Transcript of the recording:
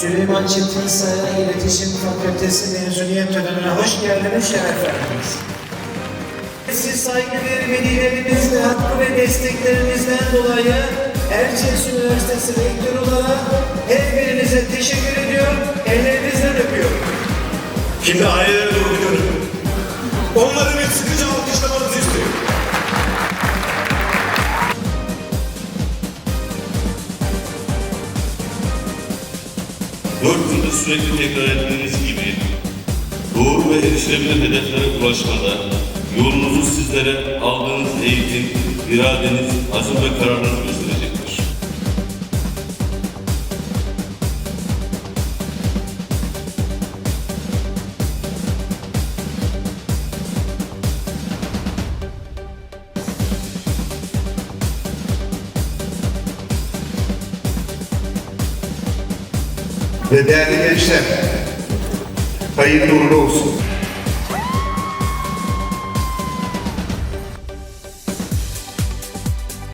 Süleyman Çetinsaya İletişim Fakültesi mezuniyet törenine hoş geldiniz, şeref verdiniz. Siz saygı ve velilerimiz ve hakkı ve desteklerinizden dolayı Erciyes Üniversitesi Rektörü olarak her birinize teşekkür ediyorum, ellerinizden öpüyorum. Şimdi ailelere Dört yıldır sürekli tekrar ettiğiniz gibi doğru ve erişilebilir hedeflere ulaşmada yolunuzu sizlere aldığınız eğitim, iradeniz, azim ve kararınız gösterecektir. Ve değerli gençler, hayırlı uğurlu olsun.